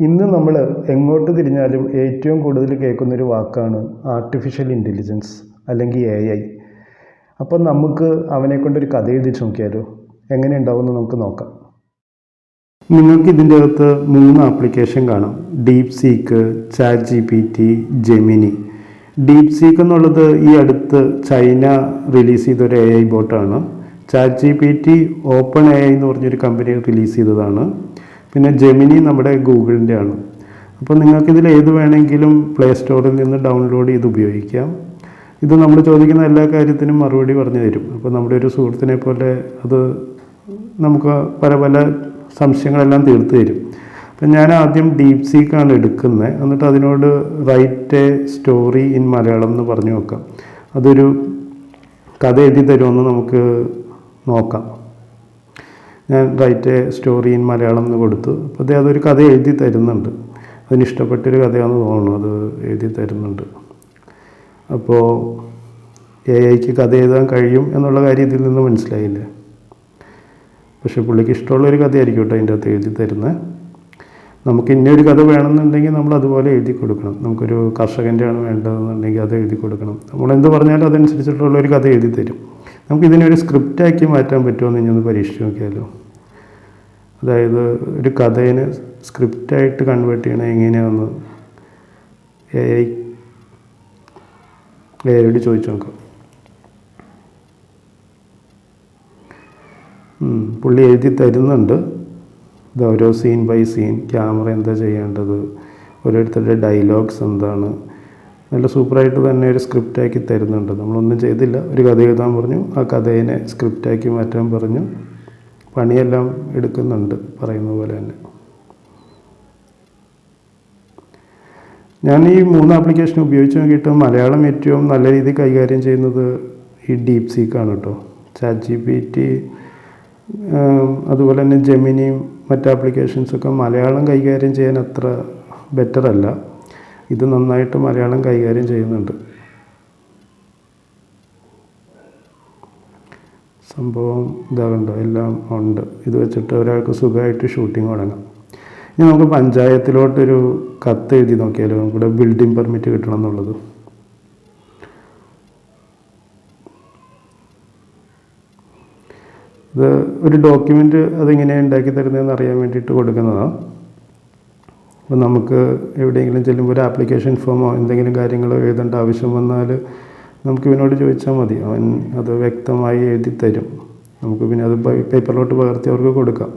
ഇന്ന് നമ്മൾ എങ്ങോട്ട് തിരിഞ്ഞാലും ഏറ്റവും കൂടുതൽ കേൾക്കുന്നൊരു വാക്കാണ് ആർട്ടിഫിഷ്യൽ ഇന്റലിജൻസ് അല്ലെങ്കിൽ എ ഐ അപ്പം നമുക്ക് അവനെ കൊണ്ടൊരു കഥ എഴുതിച്ച് നോക്കിയാലോ? എങ്ങനെ ഉണ്ടാവുമെന്ന് നമുക്ക് നോക്കാം. നിങ്ങൾക്ക് ഇതിന്റെ അകത്ത് മൂന്ന് ആപ്ലിക്കേഷൻ കാണാം. DeepSeek Chat G P T Gemini DeepSeek എന്നുള്ളത് ഈ അടുത്ത് ചൈന റിലീസ് ചെയ്ത ഒരു എ ഐ ബോട്ടാണ് Chat G P T Open A I എന്ന് പറഞ്ഞൊരു കമ്പനി റിലീസ് ചെയ്തതാണ്. പിന്നെ ജെമിനി നമ്മുടെ ഗൂഗിളിന്റെ ആണ് അപ്പോൾ നിങ്ങൾക്കിതിൽ ഏത് വേണമെങ്കിലും പ്ലേ സ്റ്റോറിൽ നിന്ന് ഡൗൺലോഡ് ചെയ്ത് ഉപയോഗിക്കാം. ഇത് നമ്മൾ ചോദിക്കുന്ന എല്ലാ കാര്യത്തിനും മറുപടി പറഞ്ഞു തരും. അപ്പോൾ നമ്മുടെ ഒരു സുഹൃത്തിനെ പോലെ അത് നമുക്ക് പല പല സംശയങ്ങളെല്ലാം തീർത്ത് തരും. അപ്പം ഞാൻ ആദ്യം ഡീപ് സീക്കാണ് എടുക്കുന്നത്. എന്നിട്ട് അതിനോട് write a story in Malayalam എന്ന് പറഞ്ഞു നോക്കാം. അതൊരു കഥ എഴുതി തരുമെന്ന് നമുക്ക് നോക്കാം. ഞാൻ റൈറ്റ് സ്റ്റോറി ഇൻ മലയാളം എന്ന് കൊടുത്തു. അപ്പോൾ അദ്ദേഹം അതൊരു കഥ എഴുതി തരുന്നുണ്ട്. അതിന് ഇഷ്ടപ്പെട്ടൊരു കഥയാണെന്ന് തോന്നുന്നു അത് എഴുതി തരുന്നുണ്ട്. അപ്പോൾ എ ഐക്ക് കഥ എഴുതാൻ കഴിയും എന്നുള്ള കാര്യം ഇതിൽ നിന്ന് മനസ്സിലായില്ല. പക്ഷേ പുള്ളിക്ക് ഇഷ്ടമുള്ളൊരു കഥയായിരിക്കും കേട്ടോ അതിന്റെ അകത്ത് എഴുതി തരുന്നത് നമുക്ക് ഇന്നൊരു കഥ വേണമെന്നുണ്ടെങ്കിൽ നമ്മൾ അതുപോലെ എഴുതി കൊടുക്കണം. നമുക്കൊരു കർഷകന്റെയാണ് വേണ്ടതെന്നുണ്ടെങ്കിൽ അത് എഴുതി കൊടുക്കണം. നമ്മൾ എന്ത് പറഞ്ഞാലും അതനുസരിച്ചിട്ടുള്ള ഒരു കഥ എഴുതി തരും. നമുക്ക് ഒരു സ്ക്രിപ്റ്റാക്കി മാറ്റാൻ പറ്റുമോ എന്ന് ഒന്ന് പരീക്ഷിച്ച് നോക്കിയാലോ? അതായത് ഒരു കഥേനെ സ്ക്രിപ്റ്റായിട്ട് കൺവേർട്ട് ചെയ്യണ എങ്ങനെയാണെന്ന് എ ഐ എ ഐയോട് ചോദിച്ചു നോക്കാം. പുള്ളി എഴുതി തരുന്നുണ്ട്. ഇത് ഓരോ സീൻ ബൈ സീൻ ക്യാമറ എന്താ ചെയ്യേണ്ടത് ഓരോരുത്തരുടെ ഡയലോഗ്സ് എന്താണ് നല്ല സൂപ്പറായിട്ട് തന്നെ ഒരു സ്ക്രിപ്റ്റാക്കി തരുന്നുണ്ട്. നമ്മളൊന്നും ചെയ്തില്ല. ഒരു കഥ എഴുതാൻ പറഞ്ഞു. ആ കഥേനെ സ്ക്രിപ്റ്റാക്കി മാറ്റാൻ പറഞ്ഞു. പണിയെല്ലാം എടുക്കുന്നുണ്ട് പറയുന്ന പോലെ തന്നെ. ഞാൻ ഈ മൂന്ന് ആപ്ലിക്കേഷൻ ഉപയോഗിച്ച് നോക്കിയിട്ട് മലയാളം ഏറ്റവും നല്ല രീതിയിൽ കൈകാര്യം ചെയ്യുന്നത് ഈ ഡീപ് സീക്കാണ് കേട്ടോ. ചാറ്റ് ജി പി ടി അതുപോലെ തന്നെ ജെമിനിയും മറ്റ് ആപ്ലിക്കേഷൻസൊക്കെ മലയാളം കൈകാര്യം ചെയ്യാൻ അത്ര ബെറ്റർ അല്ല. ഇത് നന്നായിട്ട് മലയാളം കൈകാര്യം ചെയ്യുന്നുണ്ട്. സംഭവം ഇതാകണ്ടോ എല്ലാം ഉണ്ട്. ഇത് വെച്ചിട്ട് ഒരാൾക്ക് സുഖമായിട്ട് ഷൂട്ടിംഗ് തുടങ്ങാം ഇനി നമുക്ക് പഞ്ചായത്തിലോട്ടൊരു കത്ത് എഴുതി നോക്കിയാലോ നമുക്കിവിടെ ബിൽഡിംഗ് പെർമിറ്റ് കിട്ടണം എന്നുള്ളത്. ഇത് ഒരു ഡോക്യുമെന്റ് അതെങ്ങനെയാണ് ഉണ്ടാക്കി തരുന്നതെന്ന് അറിയാൻ വേണ്ടിയിട്ട് കൊടുക്കുന്നതാണ് അപ്പോൾ നമുക്ക് എവിടെയെങ്കിലും ചെല്ലുമ്പോൾ ഒരു ആപ്ലിക്കേഷൻ ഫോമോ എന്തെങ്കിലും കാര്യങ്ങളോ എഴുതേണ്ട ആവശ്യം വന്നാൽ നമുക്ക് ഇവനോട് ചോദിച്ചാൽ മതി. അവൻ അത് വ്യക്തമായി എഴുതി തരും. നമുക്ക് പിന്നെ അത് പേപ്പറിലോട്ട് പകർത്തി അവർക്ക് കൊടുക്കാം.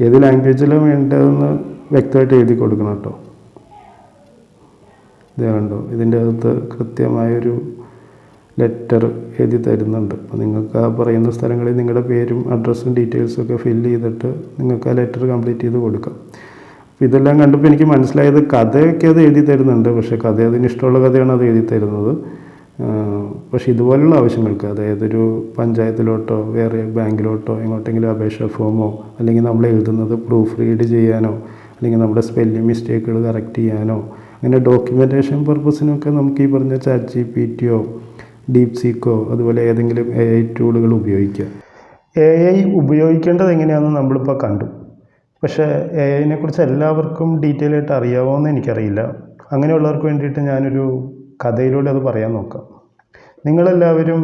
ഏത് ലാംഗ്വേജിലാണ് വേണ്ടതെന്ന് വ്യക്തമായിട്ട് എഴുതി കൊടുക്കണം കേട്ടോ. ഇത് കണ്ടോ? ഇതിന്റെ അകത്ത് കൃത്യമായൊരു ലെറ്റർ എഴുതി തരുന്നുണ്ട്. അപ്പോൾ നിങ്ങൾക്ക് ആ പറയുന്ന സ്ഥലങ്ങളിൽ നിങ്ങളുടെ പേരും അഡ്രസ്സും ഡീറ്റെയിൽസും ഒക്കെ ഫില്ല് ചെയ്തിട്ട് നിങ്ങൾക്ക് ആ ലെറ്റർ കംപ്ലീറ്റ് ചെയ്ത് കൊടുക്കാം. ഇതെല്ലാം കണ്ടപ്പോൾ എനിക്ക് മനസ്സിലായത് കഥയൊക്കെ അത് എഴുതി തരുന്നുണ്ട്. പക്ഷേ കഥ അതിന് ഇഷ്ടമുള്ള കഥയാണ് അത് എഴുതി തരുന്നത്. പക്ഷേ ഇതുപോലുള്ള ആവശ്യങ്ങൾക്ക് അതായത് ഒരു പഞ്ചായത്തിലോട്ടോ വേറെ ബാങ്കിലോട്ടോ എങ്ങോട്ടെങ്കിലും അപേക്ഷ ഫോമോ അല്ലെങ്കിൽ നമ്മൾ എഴുതുന്നത് പ്രൂഫ് റീഡ് ചെയ്യാനോ അല്ലെങ്കിൽ നമ്മുടെ സ്പെല്ലിംഗ് മിസ്റ്റേക്കുകൾ കറക്റ്റ് ചെയ്യാനോ അങ്ങനെ ഡോക്യുമെന്റേഷൻ പർപ്പസിനൊക്കെ നമുക്ക് ഈ പറഞ്ഞ ചാറ്റ് ജി പി ടിയോ ഡീപ് സീക്കോ അതുപോലെ ഏതെങ്കിലും എ ഐ ടൂളുകൾ ഉപയോഗിക്കുക. എ ഐ ഉപയോഗിക്കേണ്ടത് എങ്ങനെയാണെന്ന് നമ്മളിപ്പോൾ കണ്ടു. പക്ഷേ എ ഐനെ കുറിച്ച് എല്ലാവർക്കും ഡീറ്റെയിൽ ആയിട്ട് അറിയാമോ എന്ന് എനിക്കറിയില്ല. അങ്ങനെയുള്ളവർക്ക് വേണ്ടിയിട്ട് ഞാനൊരു കഥയിലൂടെ അത് പറയാൻ നോക്കാം. നിങ്ങളെല്ലാവരും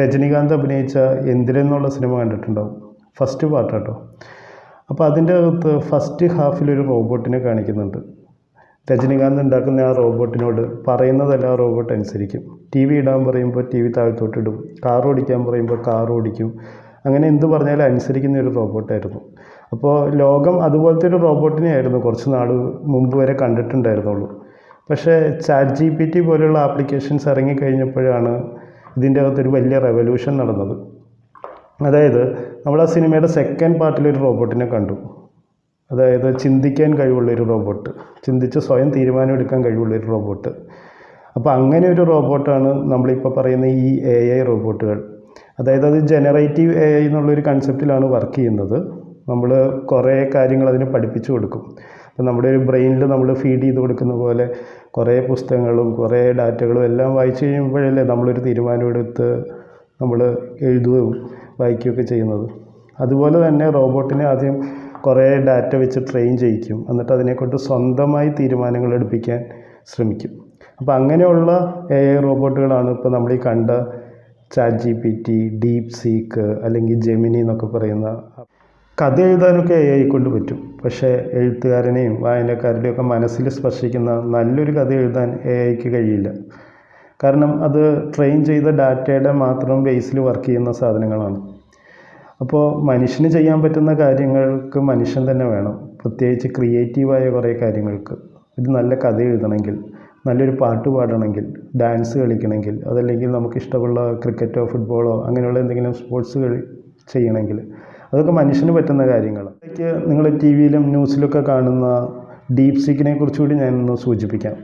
രജനീകാന്ത് അഭിനയിച്ച എന്തിരെന്നുള്ള സിനിമ കണ്ടിട്ടുണ്ടാവും? ഫസ്റ്റ് പാർട്ട് കേട്ടോ അപ്പോൾ അതിന്റെ അകത്ത് ഫസ്റ്റ് ഹാഫിലൊരു റോബോട്ടിനെ കാണിക്കുന്നുണ്ട്. രജനീകാന്ത് ഉണ്ടാക്കുന്ന ആ റോബോട്ടിനോട് പറയുന്നതെല്ലാം ആ റോബോട്ട് അനുസരിക്കും. ടി വി ഇടാൻ പറയുമ്പോൾ ടി വി താഴ്ത്തോട്ടിടും കാർ ഓടിക്കാൻ പറയുമ്പോൾ കാർ ഓടിക്കും. അങ്ങനെ എന്ത് പറഞ്ഞാലും അനുസരിക്കുന്ന ഒരു റോബോട്ടായിരുന്നു. അപ്പോൾ ലോകം അതുപോലത്തെ ഒരു റോബോട്ടിനെ ആയിരുന്നു കുറച്ച് നാൾ മുമ്പ് വരെ കണ്ടിട്ടുണ്ടായിരുന്നുള്ളൂ. പക്ഷേ ചാറ്റ് ജി പി ടി പോലെയുള്ള ആപ്ലിക്കേഷൻസ് ഇറങ്ങിക്കഴിഞ്ഞപ്പോഴാണ് ഇതിന്റെ അകത്തൊരു വലിയ റെവല്യൂഷൻ നടന്നത്. അതായത് നമ്മൾ ആ സിനിമയുടെ സെക്കൻഡ് പാർട്ടിലൊരു റോബോട്ടിനെ കണ്ടു. അതായത് ചിന്തിക്കാൻ കഴിവുള്ള ഒരു റോബോട്ട് ചിന്തിച്ച് സ്വയം തീരുമാനമെടുക്കാൻ കഴിവുള്ളൊരു റോബോട്ട്. അപ്പോൾ അങ്ങനെ ഒരു റോബോട്ടാണ് നമ്മളിപ്പോൾ പറയുന്ന ഈ എ ഐ റോബോട്ടുകൾ. അതായത് അത് ജനറേറ്റീവ് എ ഐ എന്നുള്ളൊരു കൺസെപ്റ്റിലാണ് വർക്ക് ചെയ്യുന്നത്. നമ്മൾ കുറേ കാര്യങ്ങൾ അതിന് പഠിപ്പിച്ചു കൊടുക്കും. അപ്പോൾ നമ്മുടെ ഒരു ബ്രെയിനിൽ നമ്മൾ ഫീഡ് ചെയ്ത് കൊടുക്കുന്ന പോലെ കുറേ പുസ്തകങ്ങളും കുറേ ഡാറ്റകളും എല്ലാം വായിച്ചു കഴിയുമ്പോഴല്ലേ നമ്മളൊരു തീരുമാനമെടുത്ത് നമ്മൾ എഴുതുകയും വായിക്കുകയൊക്കെ ചെയ്യുന്നത്. അതുപോലെ തന്നെ റോബോട്ടിനെ ആദ്യം കുറേ ഡാറ്റ വെച്ച് ട്രെയിൻ ചെയ്യിക്കും. എന്നിട്ട് അതിനെക്കൊണ്ട് സ്വന്തമായി തീരുമാനങ്ങൾ എടുപ്പിക്കാൻ ശ്രമിക്കും. അപ്പോൾ അങ്ങനെയുള്ള എ ഐ റോബോട്ടുകളാണ് ഇപ്പോൾ നമ്മൾ ഈ കണ്ട Chat G P T DeepSeek അല്ലെങ്കിൽ ജെമിനി എന്നൊക്കെ പറയുന്ന കഥ എഴുതാനൊക്കെ എ ഐ കൊണ്ട് പറ്റും. പക്ഷേ എഴുത്തുകാരനെയും വായനക്കാരുടെയും ഒക്കെ മനസ്സിൽ സ്പർശിക്കുന്ന നല്ലൊരു കഥ എഴുതാൻ എ ഐക്ക് കഴിയില്ല. കാരണം അത് ട്രെയിൻ ചെയ്ത ഡാറ്റയുടെ മാത്രം ബേസിൽ വർക്ക് ചെയ്യുന്ന സാധനങ്ങളാണ്. അപ്പോൾ മനുഷ്യന് ചെയ്യാൻ പറ്റുന്ന കാര്യങ്ങൾക്ക് മനുഷ്യൻ തന്നെ വേണം. പ്രത്യേകിച്ച് ക്രിയേറ്റീവായ കുറേ കാര്യങ്ങൾക്ക്. ഒരു നല്ല കഥ എഴുതണമെങ്കിൽ നല്ലൊരു പാട്ട് പാടണമെങ്കിൽ ഡാൻസ് കളിക്കണമെങ്കിൽ അതല്ലെങ്കിൽ നമുക്കിഷ്ടമുള്ള ക്രിക്കറ്റോ ഫുട്ബോളോ അങ്ങനെയുള്ള എന്തെങ്കിലും സ്പോർട്സ് കളി ചെയ്യണമെങ്കിൽ അതൊക്കെ മനുഷ്യന് പറ്റുന്ന കാര്യങ്ങളാണ് ഇടയ്ക്ക് നിങ്ങൾ ടി വിയിലും ന്യൂസിലൊക്കെ കാണുന്ന ഡീപ് സീക്കിനെ കുറിച്ചുകൂടി ഞാനൊന്ന് സൂചിപ്പിക്കാം.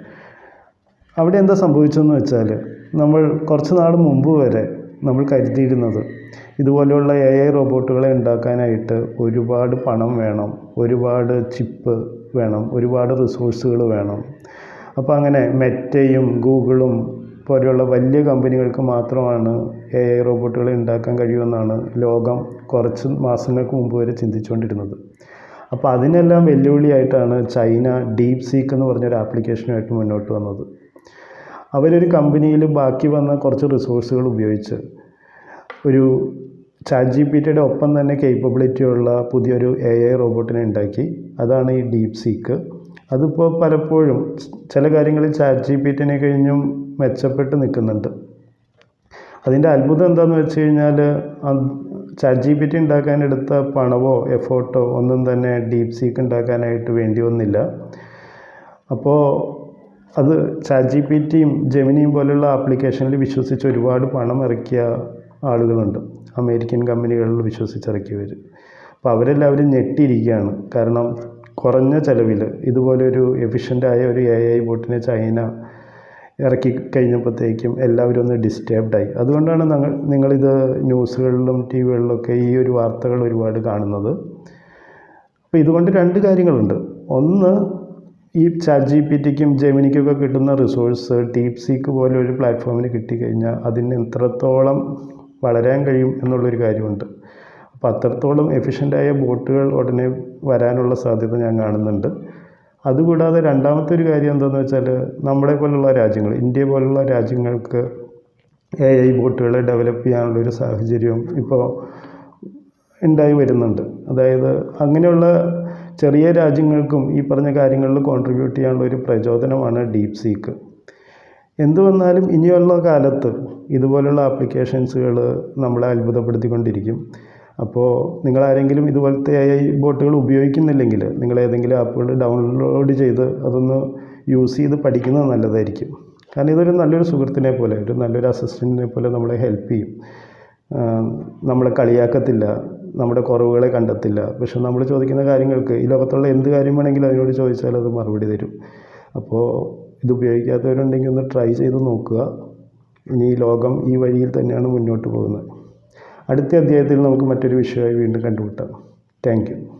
അവിടെ എന്താ സംഭവിച്ചതെന്ന് വെച്ചാൽ നമ്മൾ കുറച്ച് നാൾ മുമ്പ് വരെ നമ്മൾ കരുതിയിരുന്നത്. ഇതുപോലെയുള്ള എ ഐ റോബോട്ടുകളെ ഉണ്ടാക്കാനായിട്ട് ഒരുപാട് പണം വേണം ഒരുപാട് ചിപ്പ് വേണം ഒരുപാട് റിസോഴ്സുകൾ വേണം. അപ്പോൾ അങ്ങനെ മെറ്റയും ഗൂഗിളും പോലെയുള്ള വലിയ കമ്പനികൾക്ക് മാത്രമാണ് എ ഐ റോബോട്ടുകളെ ഉണ്ടാക്കാൻ കഴിയുമെന്നാണ് ലോകം കുറച്ച് മാസങ്ങൾക്ക് മുമ്പ് വരെ ചിന്തിച്ചുകൊണ്ടിരുന്നത്. അപ്പോൾ അതിനെല്ലാം വെല്ലുവിളിയായിട്ടാണ് ചൈന ഡീപ് സീക്ക് എന്ന് പറഞ്ഞൊരു ആപ്ലിക്കേഷനുമായിട്ട് മുന്നോട്ട് വന്നത്. അവരൊരു കമ്പനിയിൽ ബാക്കി വന്ന കുറച്ച് റിസോഴ്സുകൾ ഉപയോഗിച്ച് ഒരു ചാറ്റ് ജി പി ടിയുടെ ഒപ്പം തന്നെ കേപ്പബിലിറ്റി ഉള്ള പുതിയൊരു എ ഐ റോബോട്ടിനെ ഉണ്ടാക്കി. അതാണ് ഈ ഡീപ് സീക്ക് അതിപ്പോൾ പലപ്പോഴും ചില കാര്യങ്ങളിൽ ചാറ്റ് ജി പി ടിനെ കഴിഞ്ഞും മെച്ചപ്പെട്ട് നിൽക്കുന്നുണ്ട്. അതിന്റെ അത്ഭുതം എന്താണെന്ന് വെച്ച് കഴിഞ്ഞാൽ ചാറ്റ് ജി പി ടി ഉണ്ടാക്കാനെടുത്ത പണമോ എഫോർട്ടോ ഒന്നും തന്നെ ഡീപ് സീക്ക് ഉണ്ടാക്കാനായിട്ട് വേണ്ടി വന്നില്ല. അപ്പോൾ അത് ചാറ്റ് ജി പി ടിയും ജെമിനിയും പോലെയുള്ള ആപ്ലിക്കേഷനിൽ വിശ്വസിച്ച് ഒരുപാട് പണം ഇറക്കിയ ആളുകളുണ്ട്. അമേരിക്കൻ കമ്പനികളിൽ വിശ്വസിച്ചിറക്കിയവർ അപ്പോൾ അവരെല്ലാവരും ഞെട്ടിയിരിക്കുകയാണ്. കാരണം കുറഞ്ഞ ചിലവിൽ ഇതുപോലൊരു എഫിഷ്യന്റായ ഒരു എ ഐ ബോട്ടിനെ ചൈന ഇറക്കി കഴിഞ്ഞപ്പോഴത്തേക്കും എല്ലാവരും ഒന്ന് ഡിസ്റ്റേബ്ഡായി അതുകൊണ്ടാണ് ഞങ്ങൾ നിങ്ങളിത് ന്യൂസുകളിലും ടി വികളിലൊക്കെ ഈ ഒരു വാർത്തകൾ ഒരുപാട് കാണുന്നത്. അപ്പോൾ ഇതുകൊണ്ട് രണ്ട് കാര്യങ്ങളുണ്ട്. ഒന്ന് ഈ ചാറ്റ് ജി പി ടിക്കും ജെമിനിക്കൊക്കെ കിട്ടുന്ന റിസോഴ്സ് ഡീപ് സീക്ക് പോലെ ഒരു പ്ലാറ്റ്ഫോമിന് കിട്ടിക്കഴിഞ്ഞാൽ അതിന് എത്രത്തോളം വളരാൻ കഴിയും എന്നുള്ളൊരു കാര്യമുണ്ട്. അപ്പോൾ അത്രത്തോളം എഫിഷ്യന്റായ ബോട്ടുകൾ ഉടനെ വരാനുള്ള സാധ്യത ഞാൻ കാണുന്നുണ്ട്. അതുകൂടാതെ രണ്ടാമത്തെ ഒരു കാര്യം എന്താണെന്ന് വെച്ചാൽ നമ്മളെ പോലുള്ള രാജ്യങ്ങൾ ഇന്ത്യ പോലുള്ള രാജ്യങ്ങൾക്ക് എ ഐ ബോട്ടുകളെ ഡെവലപ്പ് ചെയ്യാനുള്ളൊരു സാഹചര്യം ഇപ്പോൾ ഉണ്ടായി വരുന്നുണ്ട്. അതായത് അങ്ങനെയുള്ള ചെറിയ രാജ്യങ്ങൾക്കും ഈ പറഞ്ഞ കാര്യങ്ങളിൽ കോൺട്രിബ്യൂട്ട് ചെയ്യാനുള്ള ഒരു പ്രചോദനമാണ് ഡീപ് സീക്ക് എന്തു വന്നാലും ഇനിയുള്ള കാലത്ത് ഇതുപോലുള്ള ആപ്ലിക്കേഷൻസുകൾ നമ്മളെ അത്ഭുതപ്പെടുത്തിക്കൊണ്ടിരിക്കും. അപ്പോൾ നിങ്ങൾ ആരെങ്കിലും ഇതുപോലത്തെ എ ഐ ബോട്ടുകൾ ഉപയോഗിക്കുന്നില്ലെങ്കിൽ നിങ്ങൾ ഏതെങ്കിലും ആപ്പുകൾ ഡൗൺലോഡ് ചെയ്ത് അതൊന്ന് യൂസ് ചെയ്ത് പഠിക്കുന്നത് നല്ലതായിരിക്കും. കാരണം ഇതൊരു നല്ലൊരു സുഹൃത്തിനെ പോലെ ഒരു നല്ലൊരു അസിസ്റ്റന്റിനെ പോലെ നമ്മളെ ഹെൽപ്പ് ചെയ്യും. നമ്മളെ കളിയാക്കത്തില്ല. നമ്മുടെ കുറവുകളെ കണ്ടെത്തില്ല. പക്ഷെ നമ്മൾ ചോദിക്കുന്ന കാര്യങ്ങൾക്ക് ഈ ലോകത്തുള്ള എന്ത് കാര്യം വേണമെങ്കിലും അതിനോട് ചോദിച്ചാൽ അത് മറുപടി തരും. അപ്പോൾ ഇത് ഉപയോഗിക്കാത്തവരുണ്ടെങ്കിൽ ഒന്ന് ട്രൈ ചെയ്ത് നോക്കുക. ഇനി ലോകം ഈ വഴിയിൽ തന്നെയാണ് മുന്നോട്ട് പോകുന്നത്. അടുത്ത അധ്യായത്തിൽ നമുക്ക് മറ്റൊരു വിഷയമായി വീണ്ടും കണ്ടുമുട്ടാം. താങ്ക്